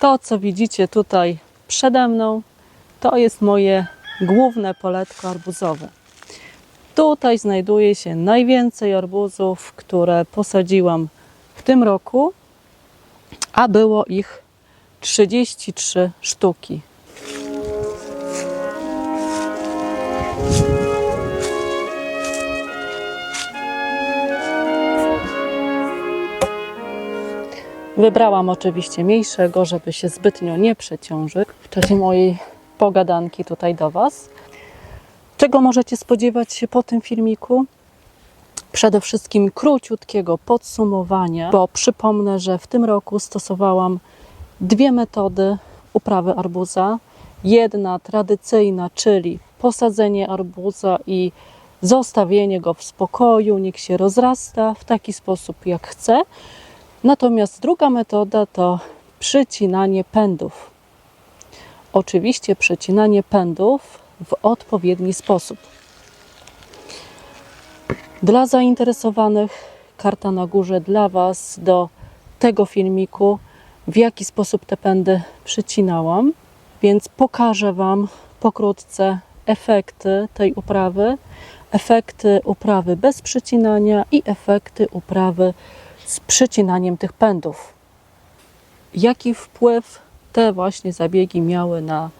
To, co widzicie tutaj przede mną, to jest moje główne poletko arbuzowe. Tutaj znajduje się najwięcej arbuzów, które posadziłam w tym roku, a było ich 33 sztuki. Wybrałam oczywiście mniejszego, żeby się zbytnio nie przeciążyć w czasie mojej pogadanki tutaj do Was. Czego możecie spodziewać się po tym filmiku? Przede wszystkim króciutkiego podsumowania, bo przypomnę, że w tym roku stosowałam dwie metody uprawy arbuza. Jedna tradycyjna, czyli posadzenie arbuza i zostawienie go w spokoju, niech się rozrasta w taki sposób jak chce. Natomiast druga metoda to przycinanie pędów. Oczywiście przycinanie pędów w odpowiedni sposób. Dla zainteresowanych karta na górze dla Was do tego filmiku, w jaki sposób te pędy przycinałam, więc pokażę Wam pokrótce efekty tej uprawy, efekty uprawy bez przycinania i efekty uprawy z przycinaniem tych pędów. Jaki wpływ te właśnie zabiegi miały na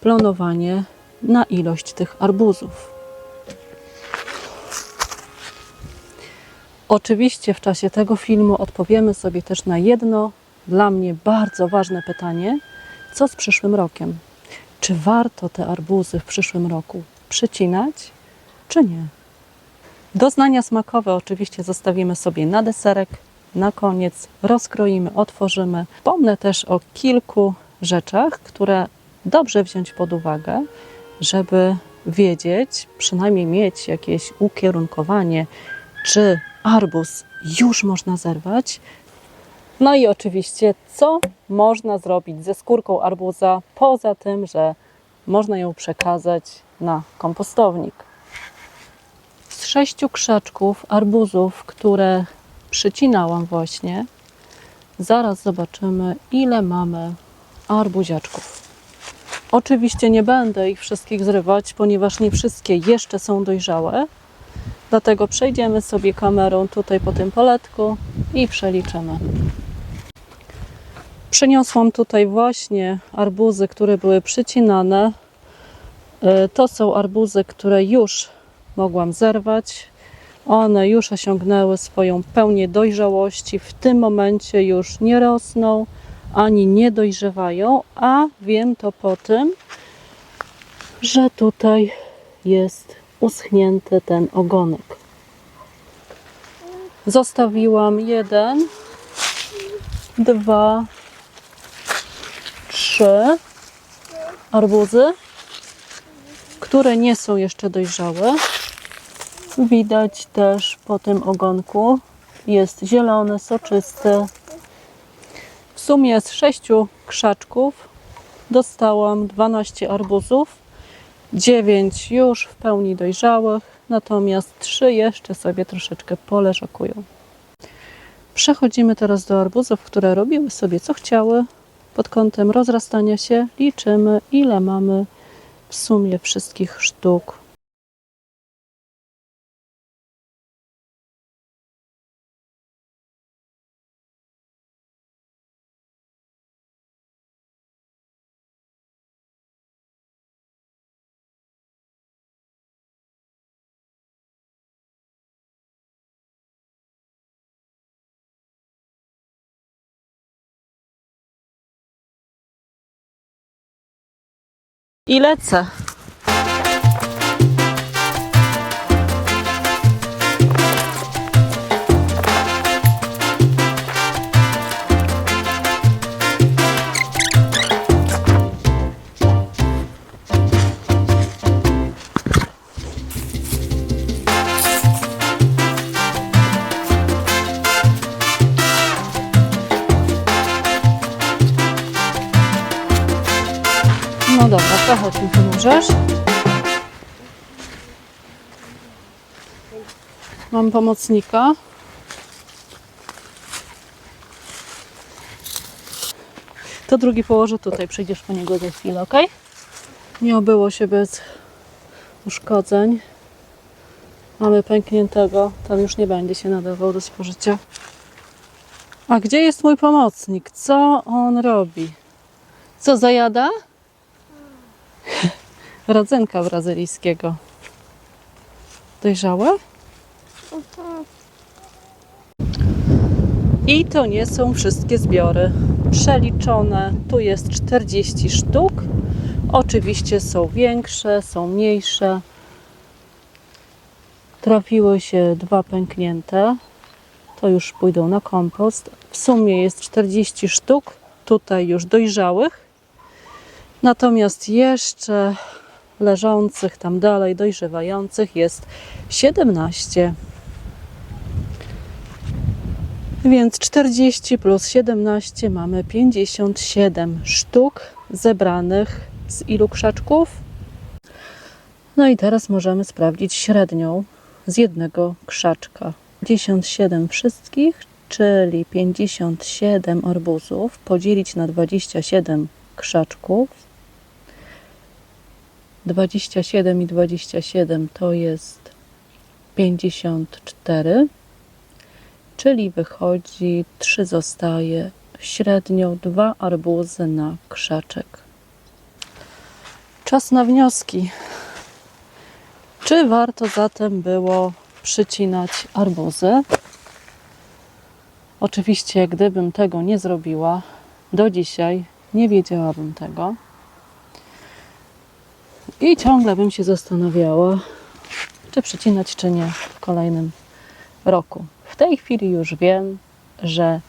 planowanie, na ilość tych arbuzów? Oczywiście w czasie tego filmu odpowiemy sobie też na jedno dla mnie bardzo ważne pytanie: co z przyszłym rokiem? Czy warto te arbuzy w przyszłym roku przycinać, czy nie? Doznania smakowe oczywiście zostawimy sobie na deserek, na koniec rozkroimy, otworzymy. Wspomnę też o kilku rzeczach, które dobrze wziąć pod uwagę, żeby wiedzieć, przynajmniej mieć jakieś ukierunkowanie, czy arbuz już można zerwać. No i oczywiście, co można zrobić ze skórką arbuza, poza tym, że można ją przekazać na kompostownik sześciu krzaczków arbuzów, które przycinałam właśnie, zaraz zobaczymy, ile mamy arbuziaczków. Oczywiście nie będę ich wszystkich zrywać, ponieważ nie wszystkie jeszcze są dojrzałe. Dlatego przejdziemy sobie kamerą tutaj po tym poletku i przeliczymy. Przyniosłam tutaj właśnie arbuzy, które były przycinane. Y, To są arbuzy, które już mogłam zerwać. One już osiągnęły swoją pełnię dojrzałości. W tym momencie już nie rosną ani nie dojrzewają, a wiem to po tym, że tutaj jest uschnięty ten ogonek. Zostawiłam jeden, dwa, trzy arbuzy, które nie są jeszcze dojrzałe. Widać też po tym ogonku jest zielony, soczysty. W sumie z sześciu krzaczków dostałam 12 arbuzów, 9 już w pełni dojrzałych, natomiast 3 jeszcze sobie troszeczkę poleżakują. Przechodzimy teraz do arbuzów, które robiły sobie co chciały. Pod kątem rozrastania się liczymy, ile mamy w sumie wszystkich sztuk. I lecę. Mam pomocnika. To drugi położę tutaj, przyjdziesz po niego za chwilę, ok? Nie obyło się bez uszkodzeń. Mamy pękniętego, tam już nie będzie się nadawał do spożycia. A gdzie jest mój pomocnik? Co on robi? Co zajada? Rodzynka brazylijskiego. Dojrzałe? I to nie są wszystkie zbiory. Przeliczone, tu jest 40 sztuk. Oczywiście są większe, są mniejsze. Trafiły się dwa pęknięte. To już pójdą na kompost. W sumie jest 40 sztuk, tutaj już dojrzałych. Natomiast jeszcze leżących tam dalej, dojrzewających jest 17. Więc 40 plus 17 mamy 57 sztuk zebranych z ilu krzaczków? No i teraz możemy sprawdzić średnią z jednego krzaczka. 57 wszystkich, czyli 57 arbuzów podzielić na 27 krzaczków. 27 i 27 to jest 54 czyli wychodzi 3 zostaje średnio dwa arbuzy na krzaczek. Czas na wnioski. Czy warto zatem było przycinać arbuzy? Oczywiście, gdybym tego nie zrobiła, do dzisiaj nie wiedziałabym tego. I ciągle bym się zastanawiała, czy przycinać, czy nie w kolejnym roku. W tej chwili już wiem, że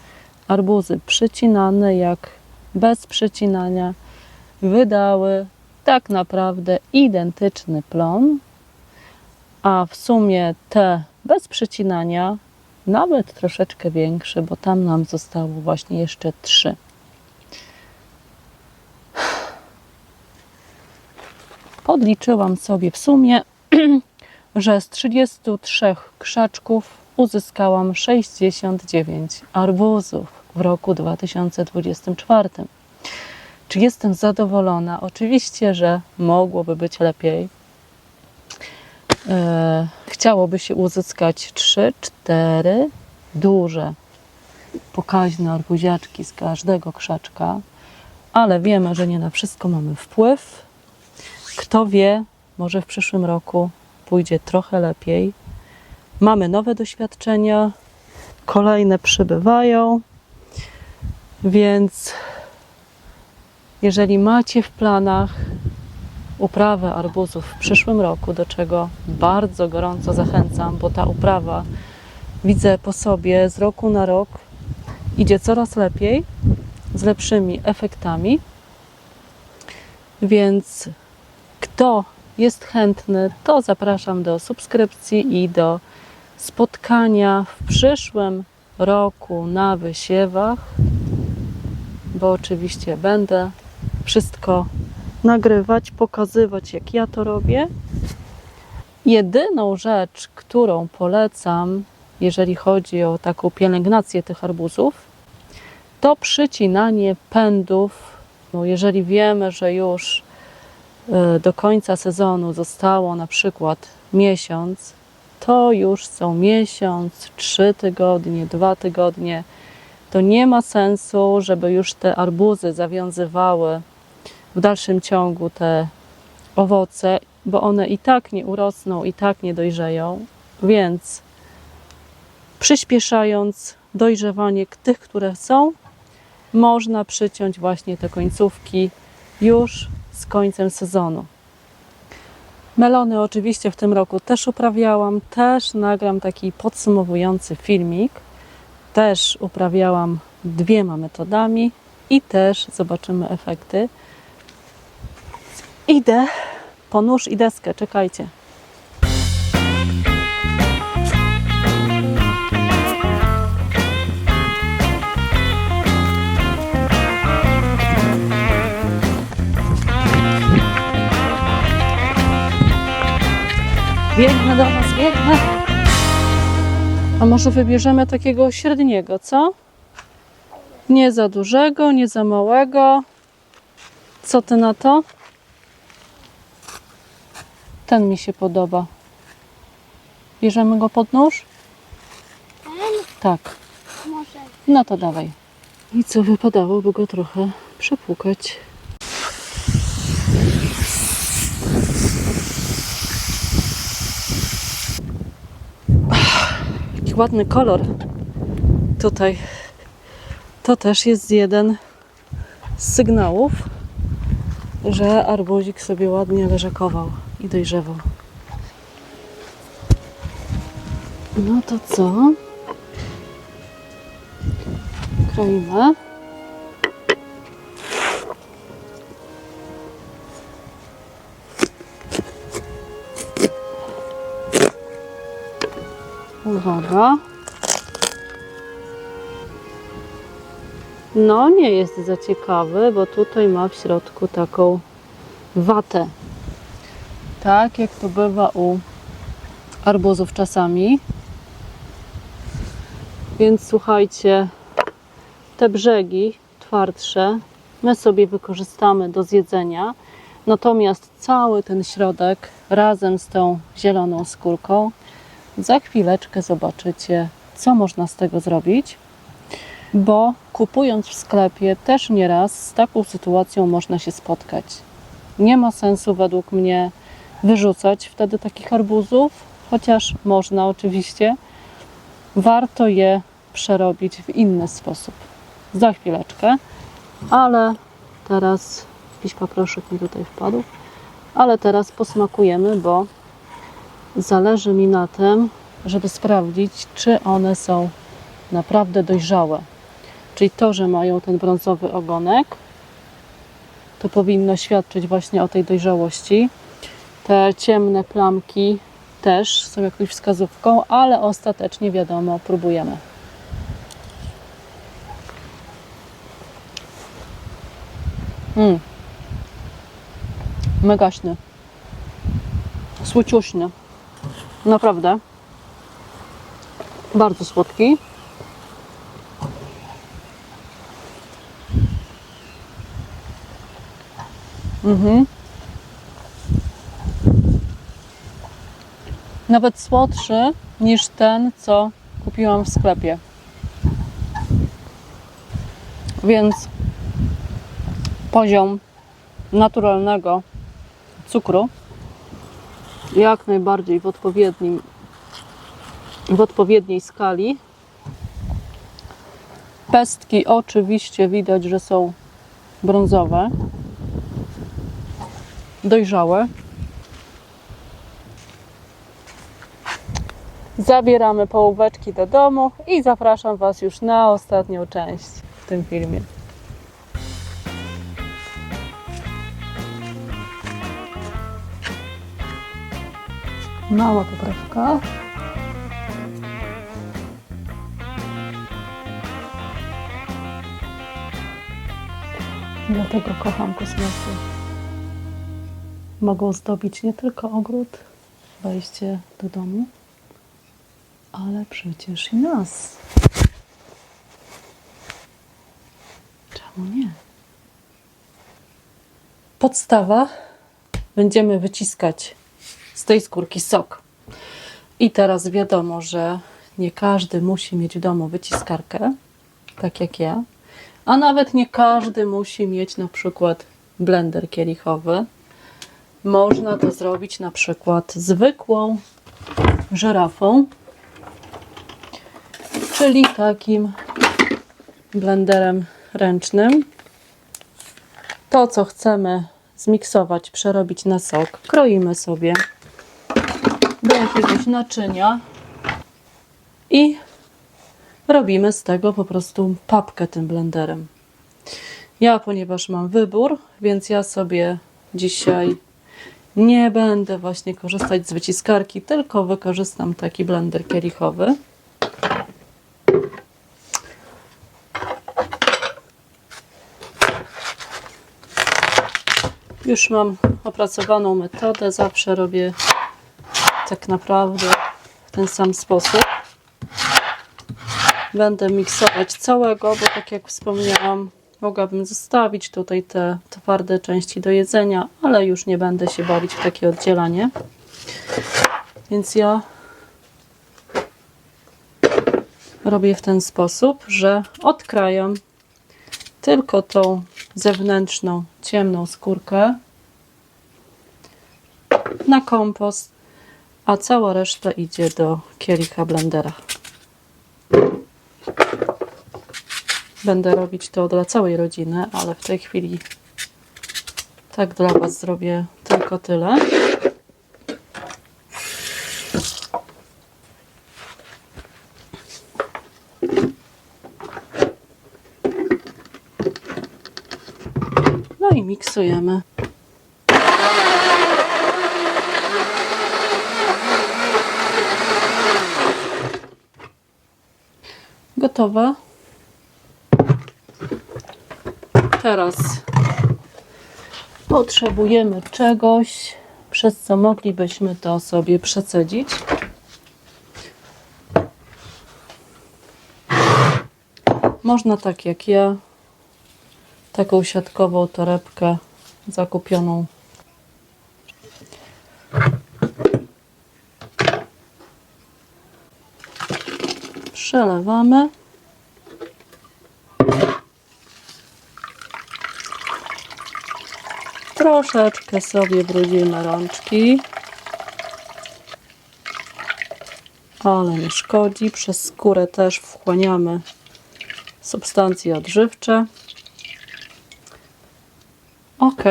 arbuzy przycinane jak bez przycinania wydały tak naprawdę identyczny plon, a w sumie te bez przycinania nawet troszeczkę większe, bo tam nam zostało właśnie jeszcze trzy. Podliczyłam sobie w sumie, że z 33 krzaczków uzyskałam 69 arbuzów w roku 2024. Czy jestem zadowolona? Oczywiście, że mogłoby być lepiej. E, chciałoby się uzyskać 3-4 duże, pokaźne arbuziaczki z każdego krzaczka, ale wiemy, że nie na wszystko mamy wpływ. Kto wie, może w przyszłym roku pójdzie trochę lepiej. Mamy nowe doświadczenia, kolejne przybywają, więc jeżeli macie w planach uprawę arbuzów w przyszłym roku, do czego bardzo gorąco zachęcam, bo ta uprawa widzę po sobie z roku na rok idzie coraz lepiej, z lepszymi efektami. Więc kto jest chętny, to zapraszam do subskrypcji i do spotkania w przyszłym roku na wysiewach, bo oczywiście będę wszystko nagrywać, pokazywać, jak ja to robię. Jedyną rzecz, którą polecam, jeżeli chodzi o taką pielęgnację tych arbuzów, to przycinanie pędów. No jeżeli wiemy, że już y, do końca sezonu zostało na przykład miesiąc, to już są miesiąc, trzy tygodnie, dwa tygodnie. To nie ma sensu, żeby już te arbuzy zawiązywały w dalszym ciągu te owoce, bo one i tak nie urosną, i tak nie dojrzeją. Więc przyspieszając dojrzewanie tych, które są, można przyciąć właśnie te końcówki już z końcem sezonu. Melony oczywiście w tym roku też uprawiałam, też nagram taki podsumowujący filmik. Też uprawiałam dwiema metodami i też zobaczymy efekty. Idę po nóż i deskę, czekajcie. Biegnę do Was, biegnę. A może wybierzemy takiego średniego, co? Nie za dużego, nie za małego. Co ty na to? Ten mi się podoba. Bierzemy go pod nóż? Ten Tak. No to dawaj. I co wypadałoby go trochę przepłukać. Ładny kolor tutaj. To też jest jeden z sygnałów, że arbuzik sobie ładnie leżakował i dojrzewał. No to co? Kroimy. No, nie jest za ciekawy, bo tutaj ma w środku taką watę. Tak jak to bywa u arbuzów czasami. Więc słuchajcie, te brzegi twardsze my sobie wykorzystamy do zjedzenia. Natomiast cały ten środek razem z tą zieloną skórką za chwileczkę zobaczycie, co można z tego zrobić. Bo kupując w sklepie też nieraz z taką sytuacją można się spotkać. Nie ma sensu według mnie wyrzucać wtedy takich arbuzów, chociaż można oczywiście. Warto je przerobić w inny sposób. Za chwileczkę, ale teraz jakiś paproszek mi tutaj wpadł, ale teraz posmakujemy, bo zależy mi na tym, żeby sprawdzić, czy one są naprawdę dojrzałe. Czyli to, że mają ten brązowy ogonek, to powinno świadczyć właśnie o tej dojrzałości. Te ciemne plamki też są jakąś wskazówką, ale ostatecznie wiadomo, próbujemy. Mm. Megaśny. Słociuśny. Naprawdę. Bardzo słodki. Mhm. Nawet słodszy niż ten, co kupiłam w sklepie. Więc poziom naturalnego cukru jak najbardziej w odpowiednim w odpowiedniej skali. Pestki oczywiście widać, że są brązowe, dojrzałe. Zabieramy połóweczki do domu i zapraszam Was już na ostatnią część w tym filmie. Mała poprawka. Dlatego kocham kosmosy. Mogą zdobić nie tylko ogród, wejście do domu, ale przecież i nas. Czemu nie? Podstawa. Będziemy wyciskać z tej skórki sok. I teraz wiadomo, że nie każdy musi mieć w domu wyciskarkę, tak jak ja, a nawet nie każdy musi mieć na przykład blender kielichowy. Można to zrobić na przykład zwykłą żyrafą, czyli takim blenderem ręcznym. To, co chcemy zmiksować, przerobić na sok, kroimy sobie do jakiegoś naczynia i robimy z tego po prostu papkę tym blenderem. Ja, ponieważ mam wybór, więc ja sobie dzisiaj nie będę właśnie korzystać z wyciskarki, tylko wykorzystam taki blender kielichowy. Już mam opracowaną metodę, zawsze robię tak naprawdę w ten sam sposób. będę miksować całego, bo tak jak wspomniałam, mogłabym zostawić tutaj te twarde części do jedzenia, ale już nie będę się bawić w takie oddzielanie. Więc ja robię w ten sposób, że odkrajam tylko tą zewnętrzną, ciemną skórkę na kompost, a cała reszta idzie do kielicha blendera. Będę robić to dla całej rodziny, ale w tej chwili tak dla Was zrobię tylko tyle. No i miksujemy. Gotowe. Teraz potrzebujemy czegoś, przez co moglibyśmy to sobie przecedzić. Można tak jak ja, taką siatkową torebkę zakupioną. Przelewamy. Troszeczkę sobie brudzimy rączki. Ale nie szkodzi. Przez skórę też wchłaniamy substancje odżywcze. Ok.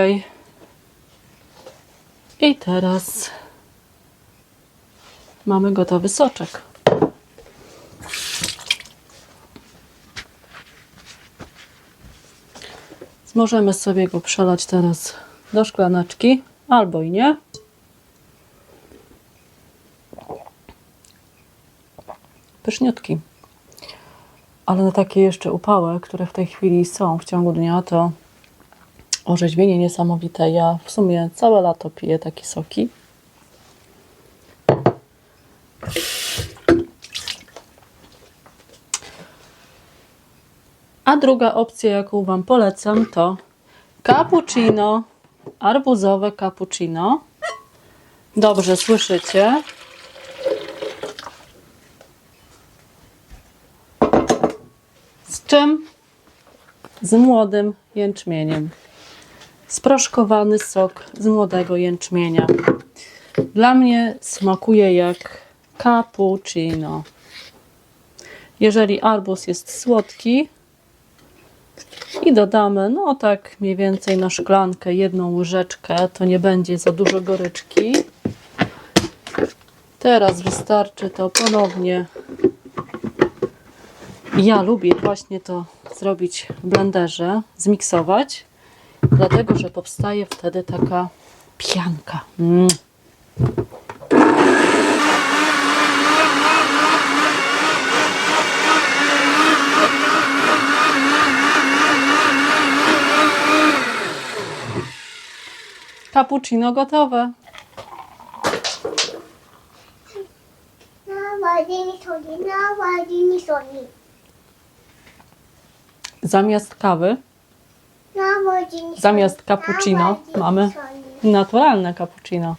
I teraz mamy gotowy soczek. Możemy sobie go przelać teraz do szklaneczki, albo i nie. Pyszniutki. Ale na takie jeszcze upały, które w tej chwili są w ciągu dnia, to orzeźwienie niesamowite. Ja w sumie całe lato piję takie soki. A druga opcja, jaką Wam polecam, to cappuccino, arbuzowe cappuccino. Dobrze słyszycie? Z czym? Z młodym jęczmieniem. Sproszkowany sok z młodego jęczmienia. Dla mnie smakuje jak cappuccino. Jeżeli arbuz jest słodki, i dodamy, no tak mniej więcej na szklankę, jedną łyżeczkę, to nie będzie za dużo goryczki. Teraz wystarczy to ponownie. Ja lubię właśnie to zrobić w blenderze, zmiksować, dlatego że powstaje wtedy taka pianka. Mm. Cappuccino gotowe. Nawadini soli. Zamiast kawy, zamiast cappuccino mamy naturalne cappuccino.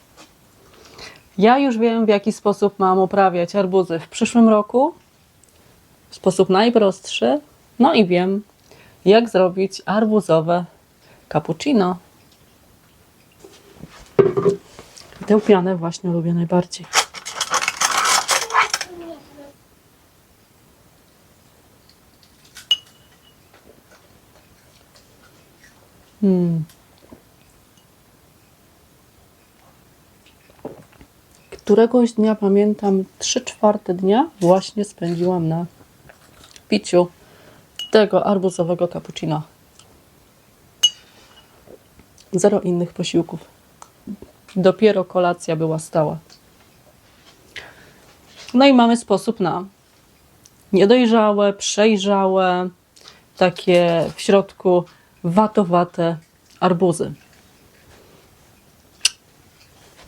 Ja już wiem, w jaki sposób mam uprawiać arbuzy w przyszłym roku. W sposób najprostszy. No i wiem, jak zrobić arbuzowe cappuccino. Tę pianę właśnie lubię najbardziej. Hmm. Któregoś dnia pamiętam, 3 czwarte dnia właśnie spędziłam na piciu tego arbuzowego cappuccino. Zero innych posiłków. Dopiero kolacja była stała. No i mamy sposób na niedojrzałe, przejrzałe, takie w środku watowate arbuzy.